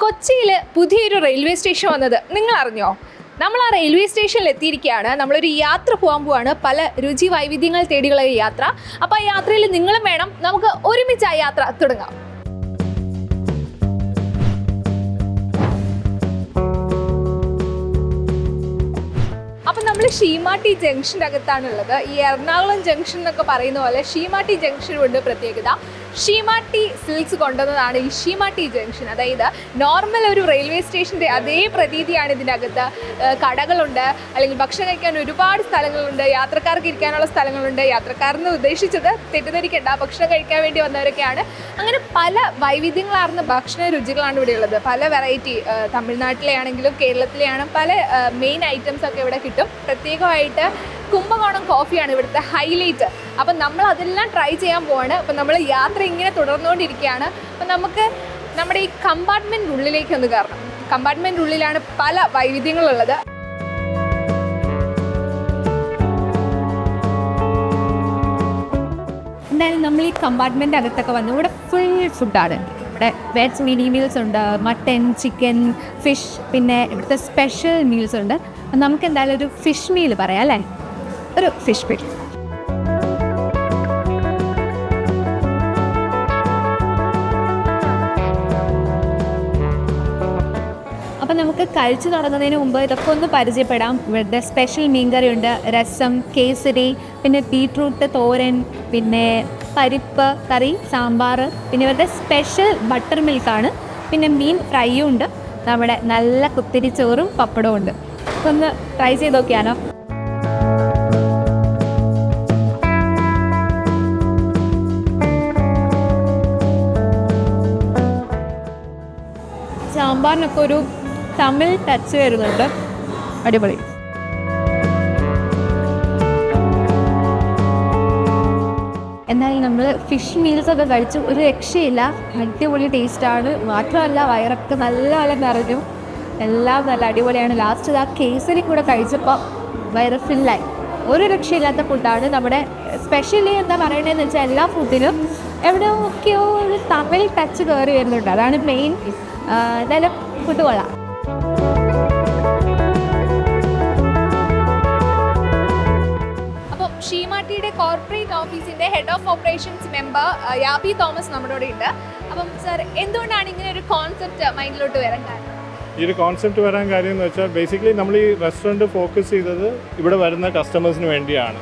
കൊച്ചിയിൽ പുതിയൊരു railway station വന്നത്. നിങ്ങൾ അറിഞ്ഞോ നമ്മൾ ആ റെയിൽവേ സ്റ്റേഷനിൽ എത്തിയിരിക്കുകയാണ്. നമ്മളൊരു യാത്ര പോകാൻ പോവാണ്. പല രുചി വൈവിധ്യങ്ങൾ തേടിയുള്ള യാത്ര. അപ്പോൾ ആ യാത്രയിൽ നിങ്ങളും വേണം. നമുക്ക് ഒരുമിച്ച് ആ യാത്ര തുടങ്ങാം. നമ്മൾ ഷീമാട്ടി ജംഗ്ഷന്റെ അകത്താണുള്ളത് ഈ എറണാകുളം ജംഗ്ഷൻ എന്നൊക്കെ പറയുന്ന പോലെ ഷീമാട്ടി ജംഗ്ഷനുണ്ട് പ്രത്യേകത. ഷീമാട്ടി സിൽക്സ് കൊണ്ടുവന്നതാണ് ഈ ഷീമാട്ടി ജംഗ്ഷൻ. അതായത് നോർമൽ ഒരു റെയിൽവേ സ്റ്റേഷന്റെ അതേ പ്രതീതിയാണ് ഇതിനകത്ത് കടകളുണ്ട് അല്ലെങ്കിൽ ഭക്ഷണം കഴിക്കാൻ ഒരുപാട് സ്ഥലങ്ങളുണ്ട് യാത്രക്കാർക്ക് ഇരിക്കാനുള്ള സ്ഥലങ്ങളുണ്ട്. യാത്രക്കാരെന്ന് ഉദ്ദേശിച്ചത് തെറ്റിദ്ധരിക്കേണ്ട ഭക്ഷണം കഴിക്കാൻ വേണ്ടി വന്നവരൊക്കെയാണ്. അങ്ങനെ പല വൈവിധ്യങ്ങളാർന്ന ഭക്ഷണ രുചികളാണ് ഇവിടെ ഉള്ളത്. പല വെറൈറ്റി തമിഴ്നാട്ടിലെ ആണെങ്കിലും കേരളത്തിലെ ആണെങ്കിലും പല മെയിൻ ഐറ്റംസ് ഒക്കെ ഇവിടെ കിട്ടും. പ്രത്യേകമായിട്ട് കുംഭകോണം കോഫിയാണ് ഇവിടുത്തെ ഹൈലൈറ്റ്. അപ്പം നമ്മൾ അതെല്ലാം ട്രൈ ചെയ്യാൻ പോവാണ്. അപ്പം നമ്മൾ യാത്ര ഇങ്ങനെ തുടർന്നുകൊണ്ടിരിക്കുകയാണ്. അപ്പം നമുക്ക് നമ്മുടെ ഈ കമ്പാർട്ട്മെന്റ് ഉള്ളിലേക്ക് ഒന്ന് കയറണം. കമ്പാർട്ട്മെന്റ് ഉള്ളിലാണ് പല വൈവിധ്യങ്ങളുള്ളത്. എന്തായാലും നമ്മൾ ഈ കമ്പാർട്ട്മെന്റ് അകത്തൊക്കെ വന്നു. ഇവിടെ ഫുൾ ഫുഡാണ് ഇവിടെ വെജ് മിനി മീൽസ് ഉണ്ട് മട്ടൻ ചിക്കൻ ഫിഷ് പിന്നെ ഇവിടുത്തെ സ്പെഷ്യൽ മീൽസ് ഉണ്ട്. നമുക്ക് എന്തായാലും ഒരു ഫിഷ് മീൽ പറയാം അല്ലേ? ഒരു ഫിഷ് പിടി. അപ്പം നമുക്ക് കഴിച്ചു തുടങ്ങുന്നതിന് മുമ്പ് ഇതൊക്കെ ഒന്ന് പരിചയപ്പെടാം. ഇവിടുത്തെ സ്പെഷ്യൽ മീൻകറി ഉണ്ട്. രസം കേസരി പിന്നെ ബീട്രൂട്ട് തോരൻ പിന്നെ പരിപ്പ് കറി സാമ്പാർ പിന്നെ ഇവരുടെ സ്പെഷ്യൽ ബട്ടർ മിൽക്കാണ് പിന്നെ മീൻ ഫ്രൈയും ഉണ്ട്. നമ്മുടെ നല്ല കുത്തിരി ചോറും പപ്പടവും ഉണ്ട്. ഒന്ന് ട്രൈ ചെയ്ത് നോക്കിയാലോ? സാമ്പാറിനൊക്കെ ഒരു തമിഴ് ടച്ച് വരുന്നുണ്ട്. അടിപൊളി. എന്നാലും നമ്മൾ ഫിഷ് മീൽസ് ഒക്കെ കഴിച്ചു ഒരു രക്ഷയില്ല. അടിപൊളി ടേസ്റ്റാണ് മാത്രമല്ല വയറൊക്കെ നല്ല നല്ല നിറഞ്ഞു. എല്ലാം നല്ല അടിപൊളിയാണ്. ലാസ്റ്റ് ആ കേസരി കൂടെ കഴിച്ചപ്പോൾ വയറ് ഫില്ലായി ഒരു രക്ഷയില്ലാത്ത ഫുഡാണ് നമ്മുടെ സ്പെഷ്യലി എന്താ പറയണതെന്ന് വെച്ചാൽ എല്ലാ ഫുഡിനും എവിടെയൊക്കെയോ ഒരു തമിഴ് ടച്ച് കയറി വരുന്നുണ്ട്. അതാണ് മെയിൻ എന്തായാലും ഫുഡ് കൊള്ളാം. അപ്പോൾ ഷീമാട്ടിയുടെ കോർപ്പറേറ്റ് ഓഫീസിന്റെ ഹെഡ് ഓഫ് ഓപ്പറേഷൻസ് മെമ്പർ യാബി തോമസ് നമ്മുടെ കൂടെ ഉണ്ട്. അപ്പം സർ എന്തുകൊണ്ടാണ് ഇങ്ങനെ ഒരു കോൺസെപ്റ്റ് മൈൻഡിലോട്ട് വരാൻ കാരണം ഈ ഒരു കോൺസെപ്റ്റ് വരാൻ കാര്യം എന്ന് വെച്ചാൽ ബേസിക്കലി നമ്മൾ ഈ റെസ്റ്റോറന്റ് ഫോക്കസ് ചെയ്തത് ഇവിടെ വരുന്ന കസ്റ്റമേഴ്സിന് വേണ്ടിയാണ്.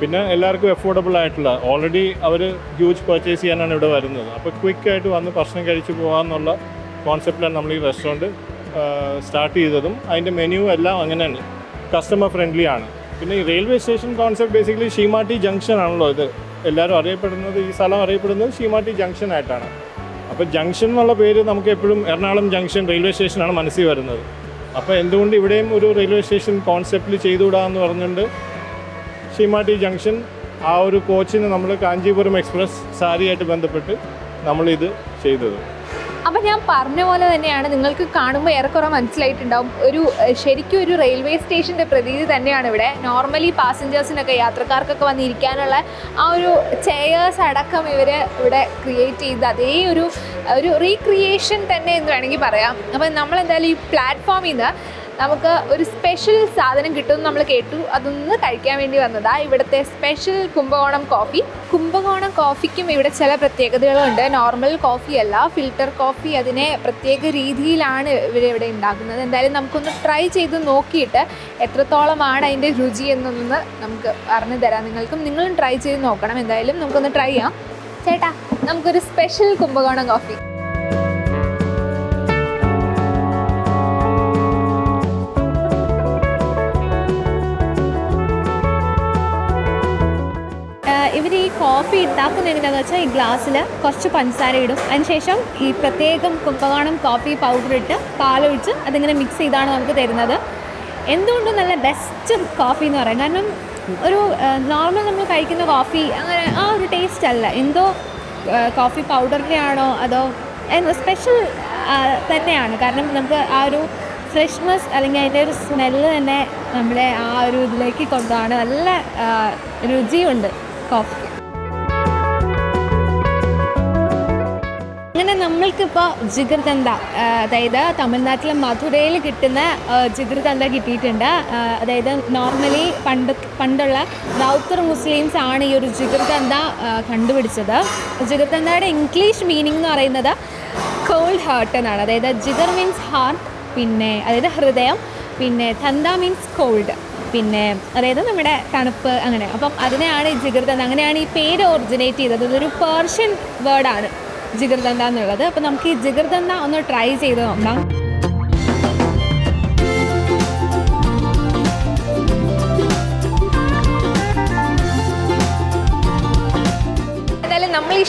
പിന്നെ എല്ലാവർക്കും അഫോർഡബിൾ ആയിട്ടുള്ള ഓൾറെഡി അവർ ഹ്യൂജ് പർച്ചേസ് ചെയ്യാനാണ് ഇവിടെ വരുന്നത്. അപ്പോൾ ക്വിക്കായിട്ട് വന്ന് ഭക്ഷണം കഴിച്ചു പോകാമെന്നുള്ള കോൺസെപ്റ്റിലാണ് നമ്മൾ ഈ റെസ്റ്റോറന്റ് സ്റ്റാർട്ട് ചെയ്തതും. അതിന്റെ മെനു എല്ലാം അങ്ങനെയാണ് കസ്റ്റമർ ഫ്രണ്ട്ലി ആണ്. പിന്നെ ഈ railway station concept basically Seematti junction ആണല്ലോ ഇത്. എല്ലാവരും അറിയപ്പെടുന്നത് ഈ സ്ഥലം അറിയപ്പെടുന്നത് ഷീമാട്ടി ജംഗ്ഷൻ ആയിട്ടാണ്. അപ്പോൾ ജംഗ്ഷൻ എന്നുള്ള പേര് നമുക്ക് എപ്പോഴും എറണാകുളം ജംഗ്ഷൻ റെയിൽവേ സ്റ്റേഷനാണ് മനസ്സിൽ വരുന്നത്. അപ്പോൾ എന്തുകൊണ്ട് ഇവിടെയും ഒരു റെയിൽവേ സ്റ്റേഷൻ കോൺസെപ്റ്റിൽ ചെയ്തുകൂടാന്ന് പറഞ്ഞുകൊണ്ട് ഷീമാട്ടി ജംഗ്ഷൻ ആ ഒരു കോച്ചിന് നമ്മൾ കാഞ്ചീപുരം എക്സ്പ്രസ് സാരിയായിട്ട് ബന്ധപ്പെട്ട് നമ്മളിത് ചെയ്തത്. അപ്പം ഞാൻ പറഞ്ഞ പോലെ തന്നെയാണ് നിങ്ങൾക്ക് കാണുമ്പോൾ ഏറെക്കുറെ മനസ്സിലായിട്ടുണ്ടാവും. ഒരു ശരിക്കും ഒരു റെയിൽവേ സ്റ്റേഷന്റെ പ്രതീതി തന്നെയാണ് ഇവിടെ. നോർമലി പാസഞ്ചേഴ്സിനൊക്കെ യാത്രക്കാർക്കൊക്കെ വന്നിരിക്കാനുള്ള ആ ഒരു ചെയേഴ്സ് അടക്കം ഇവർ ഇവിടെ ക്രിയേറ്റ് ചെയ്ത് അതേ ഒരു ഒരു റീക്രിയേഷൻ തന്നെ എന്ന് വേണമെങ്കിൽ പറയാം. അപ്പം നമ്മളെന്തായാലും ഈ പ്ലാറ്റ്ഫോമിൽ നിന്ന് നമുക്ക് ഒരു സ്പെഷ്യൽ സാധനം കിട്ടുമെന്ന് നമ്മൾ കേട്ടു. അതൊന്ന് കഴിക്കാൻ വേണ്ടി വന്നതാ. ഇവിടുത്തെ സ്പെഷ്യൽ കുംഭകോണം കോഫി കുംഭകോണം കോഫിക്കും ഇവിടെ ചില പ്രത്യേകതകളുണ്ട്. നോർമൽ കോഫി അല്ല. ഫിൽട്ടർ കോഫി അതിനെ പ്രത്യേക രീതിയിലാണ് ഇവർ ഇവിടെ ഉണ്ടാക്കുന്നത്. എന്തായാലും നമുക്കൊന്ന് ട്രൈ ചെയ്ത് നോക്കിയിട്ട് എത്രത്തോളമാണ് അതിന്റെ രുചി എന്നൊന്ന് നമുക്ക് പറഞ്ഞു തരാം. നിങ്ങൾക്കും നിങ്ങളും ട്രൈ ചെയ്ത് നോക്കണം. എന്തായാലും നമുക്കൊന്ന് ട്രൈ ചെയ്യാം. ചേട്ടാ നമുക്കൊരു സ്പെഷ്യൽ കുംഭകോണം കോഫി കോഫി ഉണ്ടാക്കുന്ന എങ്ങനെയാണെന്ന് വെച്ചാൽ ഈ ഗ്ലാസ്സിൽ കുറച്ച് പഞ്ചസാര ഇടും. അതിനുശേഷം ഈ പ്രത്യേകം കുമ്പകോണം കോഫി പൗഡർ ഇട്ട് പാലൊഴിച്ച് അതിങ്ങനെ മിക്സ് ചെയ്താണ് നമുക്ക് തരുന്നത്. എന്തുകൊണ്ടും നല്ല ബെസ്റ്റ് കോഫി എന്ന് പറയാം. കാരണം ഒരു നോർമൽ നമ്മൾ കഴിക്കുന്ന കോഫി അങ്ങനെ ആ ഒരു ടേസ്റ്റ് അല്ല. എന്തോ കോഫി പൗഡറിന്റെ ആണോ അതോ സ്പെഷ്യൽ തന്നെയാണ്. കാരണം നമുക്ക് ആ ഒരു ഫ്രഷ്നെസ് അല്ലെങ്കിൽ അതിന്റെ ഒരു സ്മെല്ല് തന്നെ നമ്മളെ ആ ഒരു ഇതിലേക്ക് കൊണ്ടുപോകാണ് നല്ല രുചിയുണ്ട് കോഫിക്ക് അങ്ങനെ നമ്മൾക്കിപ്പോൾ ജിഗർതന്ത അതായത് തമിഴ്നാട്ടിലെ മധുരയിൽ കിട്ടുന്ന ജിഗർതന്ത കിട്ടിയിട്ടുണ്ട്. അതായത് നോർമലി പണ്ട് പണ്ടുള്ള റൗത്തർ മുസ്ലിംസ് ആണ് ഈ ഒരു ജിഗർതന്ത കണ്ടുപിടിച്ചത്. ജിഗർതന്തയുടെ ഇംഗ്ലീഷ് മീനിങ് എന്ന് പറയുന്നത് കോൾഡ് ഹാർട്ട് എന്നാണ്. അതായത് ജിഗർ മീൻസ് ഹാർട്ട് പിന്നെ അതായത് ഹൃദയം പിന്നെ തന്ത മീൻസ് കോൾഡ് പിന്നെ അതായത് നമ്മുടെ തണുപ്പ് അങ്ങനെ. അപ്പം അതിനെയാണ് ജിഗർതന്ത അങ്ങനെയാണ് ഈ പേര് ഒറിജിനേറ്റ് ചെയ്തത്. ഇതൊരു പേർഷ്യൻ വേർഡാണ് ജിഗർദന്ത എന്നുള്ളത്. അപ്പം നമുക്ക് ഈ ജിഗർദന്ത ഒന്ന് ട്രൈ ചെയ്ത് നോക്കാം.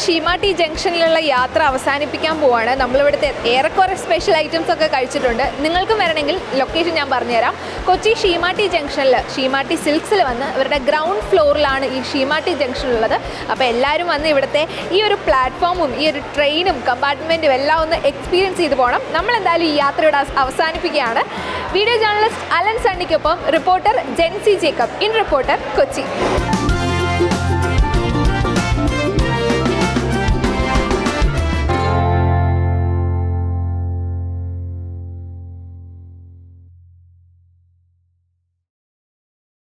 ഷീമാട്ടി ജംഗ്ഷനിലുള്ള യാത്ര അവസാനിപ്പിക്കാൻ പോവാണ്. നമ്മളിവിടുത്തെ ഏറെക്കുറെ സ്പെഷ്യൽ ഐറ്റംസ് ഒക്കെ കഴിച്ചിട്ടുണ്ട്. നിങ്ങൾക്കും വരണമെങ്കിൽ ലൊക്കേഷൻ ഞാൻ പറഞ്ഞുതരാം. കൊച്ചി ഷീമാട്ടി ജംഗ്ഷനിൽ ഷീമാട്ടി സിൽക്സിൽ വന്ന് ഇവരുടെ ഗ്രൗണ്ട് ഫ്ലോറിലാണ് ഈ ഷീമാട്ടി ജംഗ്ഷൻ ഉള്ളത് അപ്പോൾ എല്ലാവരും വന്ന് ഇവിടുത്തെ ഈ ഒരു പ്ലാറ്റ്ഫോമും ഈ ഒരു ട്രെയിനും കമ്പാർട്ട്മെന്റും എല്ലാം ഒന്ന് എക്സ്പീരിയൻസ് ചെയ്ത് പോകണം നമ്മൾ എന്തായാലും ഈ യാത്ര ഇവിടെ അവസാനിപ്പിക്കുകയാണ്. Video journalist Alan സണ്ണിക്കൊപ്പം reporter Jency Jacob. In reporter Kochi.